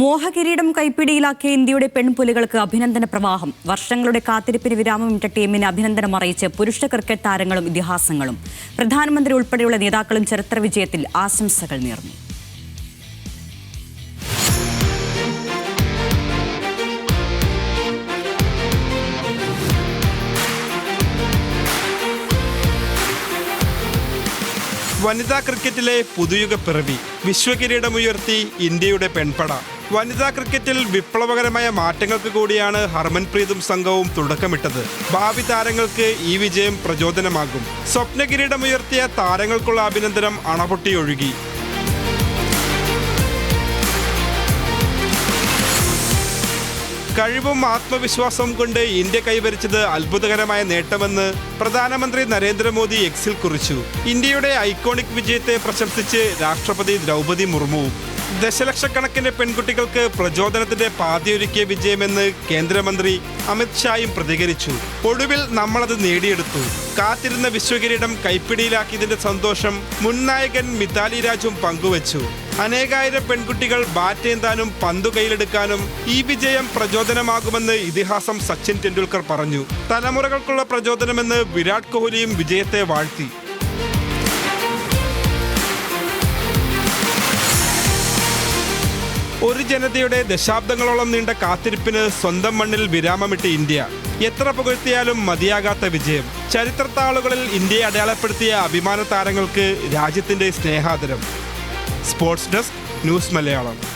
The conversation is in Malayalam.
മോഹകിരീടം കൈപ്പിടിയിലാക്കിയ ഇന്ത്യയുടെ പെൺപുലികൾക്ക് അഭിനന്ദന പ്രവാഹം. വർഷങ്ങളുടെ കാത്തിരിപ്പിന് വിരാമമിട്ട ടീമിന് അഭിനന്ദനം അറിയിച്ച് പുരുഷ ക്രിക്കറ്റ് താരങ്ങളും ഇതിഹാസങ്ങളും. പ്രധാനമന്ത്രി ഉൾപ്പെടെയുള്ള നേതാക്കളും ചരിത്ര വിജയത്തിൽ ആശംസകൾ നേർന്നു. വനിതാ ക്രിക്കറ്റിലെ പുതുയുഗ പിറവി വിശ്വകിരീടമുയർത്തി ഇന്ത്യയുടെ പെൺപട. വനിതാ ക്രിക്കറ്റിൽ വിപ്ലവകരമായ മാറ്റങ്ങൾക്ക് കൂടിയാണ് ഹർമൻപ്രീതും സംഘവും തുടക്കമിട്ടത്. ഭാവി താരങ്ങൾക്ക് ഈ വിജയം പ്രചോദനമാകും. സ്വപ്ന കിരീടമുയർത്തിയ താരങ്ങൾക്കുള്ള അഭിനന്ദനം അണപൊട്ടിയൊഴുകി. കഴിവും ആത്മവിശ്വാസവും കൊണ്ട് ഇന്ത്യ കൈവരിച്ചത് അത്ഭുതകരമായ നേട്ടമെന്ന് പ്രധാനമന്ത്രി നരേന്ദ്രമോദി എക്സിൽ കുറിച്ചു. ഇന്ത്യയുടെ ഐക്കോണിക് വിജയത്തെ പ്രശംസിച്ച് രാഷ്ട്രപതി ദ്രൗപദി മുർമുവും. ദശലക്ഷക്കണക്കിന് പെൺകുട്ടികൾക്ക് പ്രചോദനത്തിന്റെ പാതയൊരുക്കിയ വിജയമെന്ന് കേന്ദ്രമന്ത്രി അമിത്ഷായും പ്രതികരിച്ചു. ഒടുവിൽ നമ്മളത് നേടിയെടുത്തു. കാത്തിരുന്ന വിശ്വകിരീടം കൈപ്പിടിയിലാക്കിയതിന്റെ സന്തോഷം മുൻ നായകൻ മിതാലി രാജും പങ്കുവച്ചു. അനേകായിരം പെൺകുട്ടികൾ ബാറ്റേന്താനും പന്തു കയ്യിലെടുക്കാനും ഈ വിജയം പ്രചോദനമാകുമെന്ന് ഇതിഹാസം സച്ചിൻ ടെണ്ടുൽക്കർ പറഞ്ഞു. തലമുറകൾക്കുള്ള പ്രചോദനമെന്ന് വിരാട് കോഹ്ലിയും വിജയത്തെ വാഴ്ത്തി. ഒരു ജനതയുടെ ദശാബ്ദങ്ങളോളം നീണ്ട കാത്തിരിപ്പിന് സ്വന്തം മണ്ണിൽ വിരാമമിട്ട് ഇന്ത്യ. എത്ര പുകഴ്ത്തിയാലും മതിയാകാത്ത വിജയം. ചരിത്രത്താളുകളിൽ ഇന്ത്യയെ അടയാളപ്പെടുത്തിയ അഭിമാന താരങ്ങൾക്ക് രാജ്യത്തിന്റെ സ്നേഹാദരം. Sports desk news Malayalam.